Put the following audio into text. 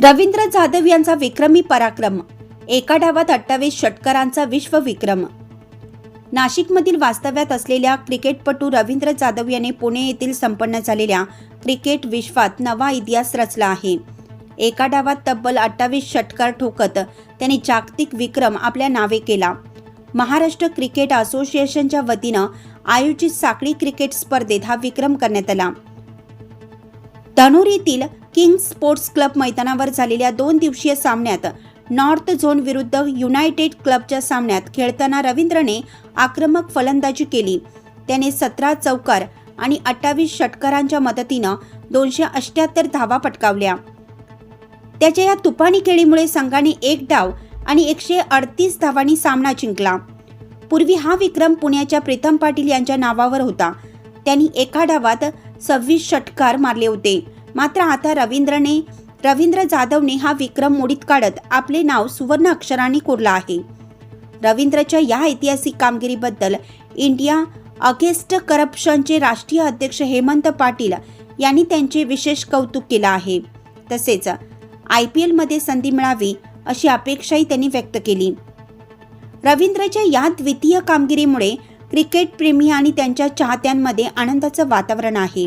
रवींद्र जाधव यांचा विक्रमी पराक्रम. एका डावात अठ्ठावीस षटकारांचा विश्वविक्रम. नाशिकमधील वास्तव्यात असलेल्या क्रिकेटपटू रवींद्र जाधव याने पुणे येथील संपन्न झालेल्या क्रिकेट विश्वात नवा इतिहास रचला आहे. एका डावात तब्बल अठ्ठावीस षटकार ठोकत त्याने जागतिक विक्रम आपल्या नावे केला. महाराष्ट्र क्रिकेट असोसिएशनच्या वतीनं आयोजित साखळी क्रिकेट स्पर्धेत हा विक्रम करण्यात आला. धनुरीतील किंग स्पोर्ट्स क्लब मैदानावर झालेल्या दोन दिवसीय सामन्यात नॉर्थ झोन विरुद्ध युनायटेड क्लबच्या सामन्यात खेळताना रवींद्रने आक्रमक फलंदाजी केली. त्याने सतरा चौकार आणि अठ्ठावीस षटकारांच्या मदतीनं दोनशे अठ्याहत्तर धावा पटकावल्या. त्याच्या या तुफानी खेळीमुळे संघाने एक डाव आणि एकशे अडतीस धावांनी सामना जिंकला. पूर्वी हा विक्रम पुण्याच्या प्रीतम पाटील यांच्या नावावर होता. त्यांनी एका डावात सव्वीस षटकार मारले होते. मात्र आता रवींद्रने रवींद्र जाधवने हा विक्रम मोडीत काढत आपले नाव सुवर्ण अक्षरांनी कोरलं आहे. रवींद्रच्या या ऐतिहासिक कामगिरीबद्दल इंडिया अगेन्स्ट करप्शनचे राष्ट्रीय अध्यक्ष हेमंत पाटील यांनी त्यांचे विशेष कौतुक केलं आहे. तसेच आय पी एलमध्ये संधी मिळावी अशी अपेक्षाही त्यांनी व्यक्त केली. रवींद्रच्या या द्वितीय कामगिरीमुळे क्रिकेट प्रेमी आणि त्यांच्या चाहत्यांमध्ये आनंदाचं वातावरण आहे.